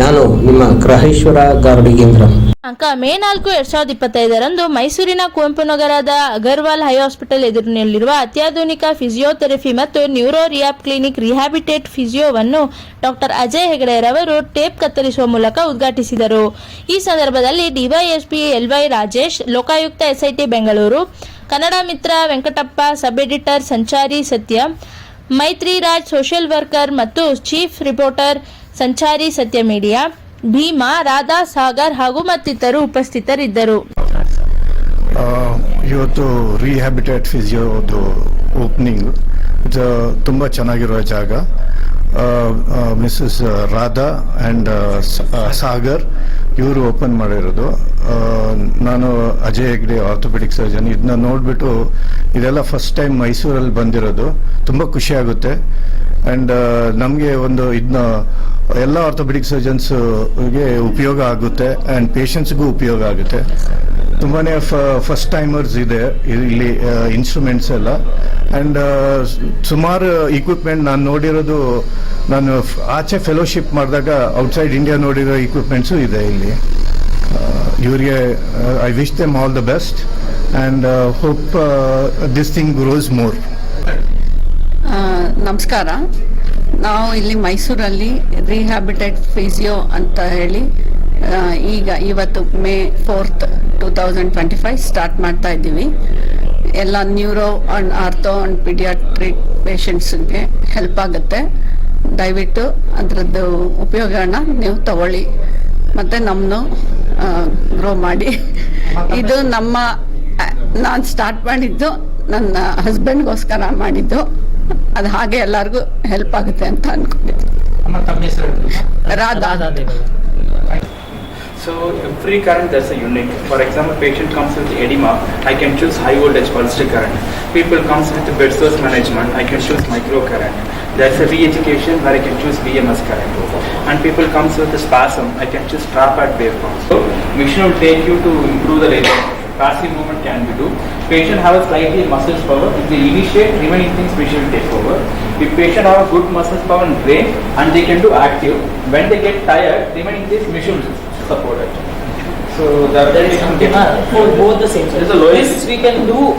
ನಾನು ನಿಮ್ಮ ಗ್ರಹೇಶ್ವರ ಗಾರ್ಡಿಗೇಂದ್ರ ಅಂಕ ಮೇ ನಾಲ್ಕು ಎರಡ್ ಸಾವಿರದ ಇಪ್ಪತ್ತೈದರಂದು ಮೈಸೂರಿನ ಕುವೆಂಪು ನಗರದ ಅಗರ್ವಾಲ್ ಹೈ ಹಾಸ್ಪಿಟಲ್ ಎದುರಿನಲ್ಲಿರುವ ಅತ್ಯಾಧುನಿಕ ಫಿಸಿಯೋಥೆರಪಿ ಮತ್ತು ನ್ಯೂರೋ ರಿಯಾಬ್ ಕ್ಲಿನಿಕ್ ರಿಹ್ಯಾಬಿಟೇಟ್ ಫಿಸಿಯೋವನ್ನು ಡಾಕ್ಟರ್ ಅಜಯ್ ಹೆಗಡೆರವರು ಟೇಪ್ ಕತ್ತರಿಸುವ ಮೂಲಕ ಉದ್ಘಾಟಿಸಿದರು. ಈ ಸಂದರ್ಭದಲ್ಲಿ DYSP LY Rajesh, Lokayukta SIT Bengaluru, Kannada Mitra Venkatappa, sub editor Sanchari Satya, Maitriraj social worker ಮತ್ತು chief reporter Sanchari Satya media, Bima Radha Sagar ಹಾಗೂ ಮತ್ತಿತರರು ಉಪಸ್ಥಿತರಿದ್ದರು. ಇವತ್ತು ರಿಹ್ಯಾಬಿಟೇಟ್ ಫಿಸಿಯೋದು ಓಪನಿಂಗ್ ತುಂಬ ಚೆನ್ನಾಗಿರೋ ಜಾಗ. ಮಿಸ್ಸಸ್ ರಾಧಾ ಆ್ಯಂಡ್ ಸಾಗರ್ ಇವರು ಓಪನ್ ಮಾಡಿರೋದು. ನಾನು ಅಜಯ್ ಹೆಗ್ಡೆ ಆರ್ಥೋಪೆಡಿಕ್ ಸರ್ಜನ್ ಇದನ್ನ ನೋಡ್ಬಿಟ್ಟು ಇದೆಲ್ಲ ಫಸ್ಟ್ ಟೈಮ್ ಮೈಸೂರಲ್ಲಿ ಬಂದಿರೋದು. ತುಂಬ ಖುಷಿ ಆಗುತ್ತೆ. ಆ್ಯಂಡ್ ನಮಗೆ ಒಂದು ಇದನ್ನ ಎಲ್ಲ ಆರ್ಥೋಪೆಡಿಕ್ ಸರ್ಜನ್ಸ್ಗೆ ಉಪಯೋಗ ಆಗುತ್ತೆ ಆ್ಯಂಡ್ ಪೇಷಂಟ್ಸ್ಗೂ ಉಪಯೋಗ ಆಗುತ್ತೆ. ತುಂಬಾನೇ ಫಸ್ಟ್ ಟೈಮರ್ಸ್ ಇದೆ ಇಲ್ಲಿ ಇನ್ಸ್ಟ್ರೂಮೆಂಟ್ಸ್ ಎಲ್ಲ. ಅಂಡ್ ಸುಮಾರು ಇಕ್ವಿಪ್ಮೆಂಟ್ ನಾನು ನೋಡಿರೋದು, ನಾನು ಆಚೆ ಫೆಲೋಶಿಪ್ ಮಾಡಿದಾಗ ಔಟ್ಸೈಡ್ ಇಂಡಿಯಾ ನೋಡಿರೋ ಇಕ್ವಿಪ್ಮೆಂಟ್ಸು ಇದೆ ಇಲ್ಲಿ. ಇವರಿಗೆ I wish them all the best and hope this thing grows more ನಮಸ್ಕಾರ. ನಾವು ಇಲ್ಲಿ ಮೈಸೂರಲ್ಲಿ ರಿಹ್ಯಾಬಿಟೆಡ್ ಫಿಸಿಯೋ ಅಂತ ಹೇಳಿ ಆ, ಈಗ ಇವತ್ತು May fourth two thousand twenty five start ಮಾಡ್ತಾ ಇದ್ದೀವಿ. ಎಲ್ಲ neuro and ortho and pediatric ಪೇಷಂಟ್ಸ್ಗೆ help ಆಗುತ್ತೆ. ದಯವಿಟ್ಟು ಅದರದ್ದು ಉಪಯೋಗನ ನೀವು ತಗೊಳ್ಳಿ. ಮತ್ತೆ ನಮ್ಮನ್ನು ಗ್ರೋ ಮಾಡಿ ಇದು ನಮ್ಮ ನಾನು ಸ್ಟಾರ್ಟ್ ಮಾಡಿದ್ದು ನನ್ನ ಹಸ್ಬೆಂಡ್ಗೋಸ್ಕರ ಮಾಡಿದ್ದು ಅದು ಹಾಗೆ ಎಲ್ಲರಿಗೂ ಹೆಲ್ಪ್ ಆಗುತ್ತೆ ಅಂತ ಅನ್ಕೊಂಡಿದ್ದೆ Radha So every current there's a unit. For example, patient comes with edema, I can choose high voltage current current. People comes with bed source management, I can choose microcurrent. There's a re-education where I can choose BMS current. And people comes with a spasm, I can just trap at waveform. So machine will take you to improve the range. Passive movement can be do. Patient have a slightly muscles power. If they initiate, remaining things patient will take over. If patient have a good muscles power and brain, and they can do active. When they get tired, remaining things machine will support it. So that There is something for both the same This side. is the lowest. This we can do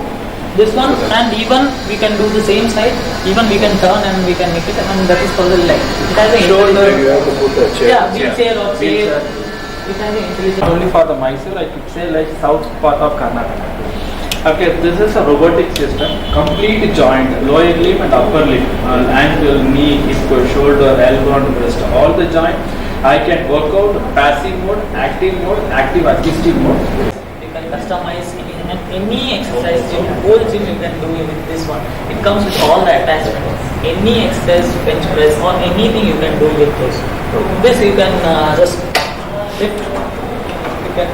this one and even we can do the same side. Even we can turn and we can make it and that is for the leg. It has a shoulder, you intelligent- have to put a chair. Yeah, wheelchair or chair. It has a intelligent. Only for the Mysore, I could say like south part of Karnataka. Okay, this is a robotic system, complete joint, lower limb and upper limb, uh, ankle, knee, hip, shoulder, elbow and wrist, all the joint. I can work out passive mode, active mode, active assistive mode. You customize any, exercise gym, whole gym you can do with this one. It comes with all the attachments. Any exercise, bench press or anything you can do with this. This you can uh, just lift, you can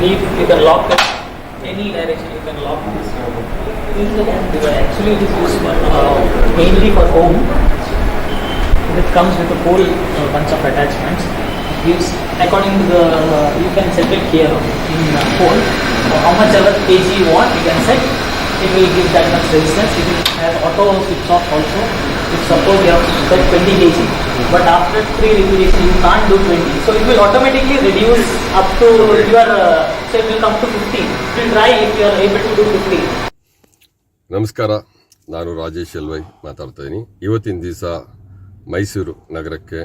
leave, you can lock it. Any direction you can lock this. This is. Actually it is used for, uh, mainly for home. It comes with a whole uh, bunch of attachments. Gives according to the uh, you can set it here in the hole. So how much ever kg you want, you can set. It will give that much resistance. It will have auto switch off also. If suppose you have set 20 kg, but after three repetition you can't do 20, so it will automatically reduce up to your. Uh, so it will come to 15. You will try if you are able to do 15. ನಮಸ್ಕಾರ ನಾನು ರಾಜೇಶ್ ಎಲ್ವೈ ಮಾತಾಡ್ತಾ ಇದ್ದೀನಿ ಇವತ್ತಿನ ದಿವಸ ಮೈಸೂರು ನಗರಕ್ಕೆ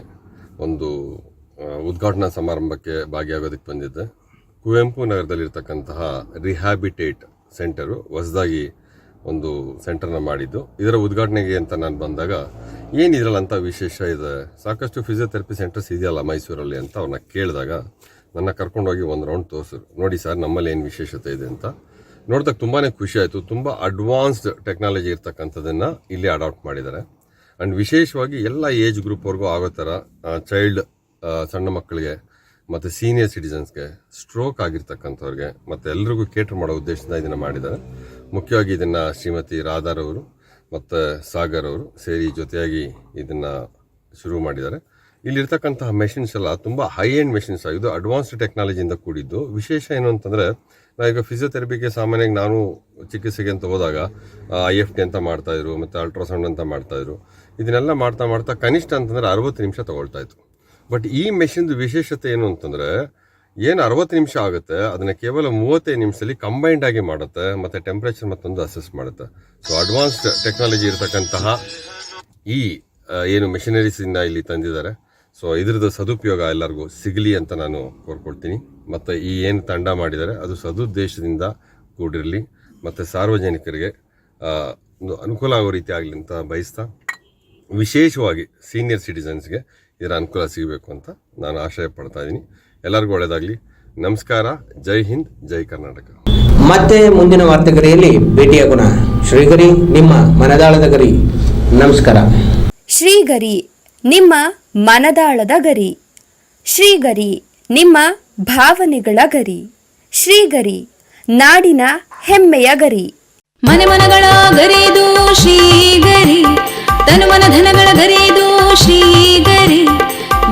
ಒಂದು ಉದ್ಘಾಟನಾ ಸಮಾರಂಭಕ್ಕೆ ಭಾಗಿಯಾಗೋದಕ್ಕೆ ಬಂದಿದ್ದೆ. ಕುವೆಂಪು ನಗರದಲ್ಲಿರ್ತಕ್ಕಂತಹ ರಿಹ್ಯಾಬಿಟೇಟ್ ಸೆಂಟರು ಹೊಸದಾಗಿ ಒಂದು ಸೆಂಟರ್ನ ಮಾಡಿದ್ದು. ಇದರ ಉದ್ಘಾಟನೆಗೆ ಅಂತ ನಾನು ಬಂದಾಗ, ಏನು ಇದರಲ್ಲಂಥ ವಿಶೇಷ ಇದೆ? ಸಾಕಷ್ಟು ಫಿಸಿಯೋಥೆರಪಿ ಸೆಂಟರ್ಸ್ ಇದೆಯಲ್ಲ ಮೈಸೂರಲ್ಲಿ? ಅಂತ ಅವ್ರನ್ನ ಕೇಳಿದಾಗ, ನನ್ನ ಕರ್ಕೊಂಡೋಗಿ ಒಂದು ರೌಂಡ್ ತೋರಿಸಿದ್ರು. ನೋಡಿ ಸರ್, ನಮ್ಮಲ್ಲಿ ಏನು ವಿಶೇಷತೆ ಇದೆ ಅಂತ? ನೋಡಿದಾಗ ತುಂಬಾ ಖುಷಿ ಆಯಿತು. ತುಂಬ ಅಡ್ವಾನ್ಸ್ಡ್ ಟೆಕ್ನಾಲಜಿ ಇರ್ತಕ್ಕಂಥದ್ದನ್ನು ಇಲ್ಲಿ ಅಡಾಪ್ಟ್ ಮಾಡಿದ್ದಾರೆ. ಆ್ಯಂಡ್ ವಿಶೇಷವಾಗಿ ಎಲ್ಲ ಏಜ್ ಗ್ರೂಪ್ವರೆಗೂ ಆಗೋ ಥರ ಚೈಲ್ಡ್ ಸಣ್ಣ ಮಕ್ಕಳಿಗೆ ಮತ್ತು ಸೀನಿಯರ್ ಸಿಟಿಸನ್ಸ್ಗೆ ಸ್ಟ್ರೋಕ್ ಆಗಿರ್ತಕ್ಕಂಥವ್ರಿಗೆ ಮತ್ತು ಎಲ್ರಿಗೂ ಕೇಟರ್ ಮಾಡೋ ಉದ್ದೇಶದಿಂದ ಇದನ್ನು ಮಾಡಿದ್ದಾರೆ. ಮುಖ್ಯವಾಗಿ ಇದನ್ನು ಶ್ರೀಮತಿ ರಾಧಾರವರು ಮತ್ತು ಸಾಗರ್ ಅವರು ಸೇರಿ ಜೊತೆಯಾಗಿ ಇದನ್ನು ಶುರು ಮಾಡಿದ್ದಾರೆ. ಇಲ್ಲಿರ್ತಕ್ಕಂತಹ ಮೆಷಿನ್ಸ್ ಎಲ್ಲ ತುಂಬ ಹೈ ಎಂಡ್ ಮೆಷಿನ್ಸ್ ಇದು ಅಡ್ವಾನ್ಸ್ಡ್ ಟೆಕ್ನಾಲಜಿಯಿಂದ ಕೂಡಿದ್ದು. ವಿಶೇಷ ಏನು ಅಂತಂದರೆ, ನಾವೀಗ ಫಿಸಿಯೋಥೆರಪಿಗೆ ಸಾಮಾನ್ಯವಾಗಿ ನಾನು ಚಿಕಿತ್ಸೆಗೆ ಅಂತ ಹೋದಾಗ ಐ ಎಫ್ ಟಿ ಅಂತ ಮಾಡ್ತಾಯಿದ್ರು ಮತ್ತು ಅಲ್ಟ್ರಾಸೌಂಡ್ ಅಂತ ಮಾಡ್ತಾಯಿದ್ರು ಇದನ್ನೆಲ್ಲ ಮಾಡ್ತಾ ಮಾಡ್ತಾ ಕನಿಷ್ಠ ಅಂತಂದರೆ ಅರವತ್ತು ನಿಮಿಷ ತಗೊಳ್ತಾ ಇತ್ತು. ಬಟ್ ಈ ಮೆಷಿನ್ದು ವಿಶೇಷತೆ ಏನು ಅಂತಂದರೆ, ಏನು ಅರವತ್ತು ನಿಮಿಷ ಆಗುತ್ತೆ, ಅದನ್ನ ಕೇವಲ ಮೂವತ್ತೈದು ನಿಮಿಷದಲ್ಲಿ ಕಂಬೈಂಡ್ ಆಗಿ ಮಾಡುತ್ತೆ, ಮತ್ತು ಟೆಂಪ್ರೇಚರ್ ಮತ್ತೊಂದು ಅಸೆಸ್ ಮಾಡುತ್ತೆ. ಸೊ ಅಡ್ವಾನ್ಸ್ಡ್ ಟೆಕ್ನಾಲಜಿ ಇರತಕ್ಕಂತಹ ಈ ಏನು ಮೆಷಿನರೀಸಿಂದ ಇಲ್ಲಿ ತಂದಿದ್ದಾರೆ. ಸೊ ಇದ್ರದ್ದು ಸದುಪಯೋಗ ಎಲ್ಲರಿಗೂ ಸಿಗಲಿ ಅಂತ ನಾನು ಕೋರ್ಕೊಳ್ತೀನಿ. ಮತ್ತು ಈ ಏನು ತಂಡ ಮಾಡಿದ್ದಾರೆ, ಅದು ಸದುದ್ದೇಶದಿಂದ ಕೂಡಿರಲಿ, ಮತ್ತು ಸಾರ್ವಜನಿಕರಿಗೆ ಒಂದು ಅನುಕೂಲ ಆಗೋ ರೀತಿ ಆಗಲಿ ಅಂತ ಬಯಸ್ತಾ, ವಿಶೇಷವಾಗಿ ಸೀನಿಯರ್ ಸಿಟಿಸನ್ಸ್ಗೆ ಇದರ ಅನುಕೂಲ ಸಿಗಬೇಕು ಅಂತ ನಾನು ಆಶಯ ಪಡ್ತಾ ಇದ್ದೀನಿ ಎಲ್ಲರಿಗೂ ಒಳ್ಳೆಯದಾಗಲಿ ನಮಸ್ಕಾರ. ಜೈ ಹಿಂದ್ ಜೈ ಕರ್ನಾಟಕ. ಮತ್ತೆ ಮುಂದಿನ ವಾರ್ತೆಗರಿಯಲ್ಲಿ ಭೇಟಿಯಾಗೋಣ ಶ್ರೀಗರಿ ನಿಮ್ಮ ಮನದಾಳದ ಗರಿ. ನಮಸ್ಕಾರ. ಶ್ರೀಗರಿ ನಿಮ್ಮ ಮನದಾಳದ ಗರಿ. ಶ್ರೀಗರಿ ನಿಮ್ಮ ಭಾವನೆಗಳ ಗರಿ. ಶ್ರೀಗರಿ ನಾಡಿನ ಹೆಮ್ಮೆಯ ಗರಿ. ಮನೆ ಮನಗಳ ಗರಿದು ಶ್ರೀಗರಿ ತನು ಮನ ಧನಗಳ ಗರಿದು ಶ್ರೀಗರಿ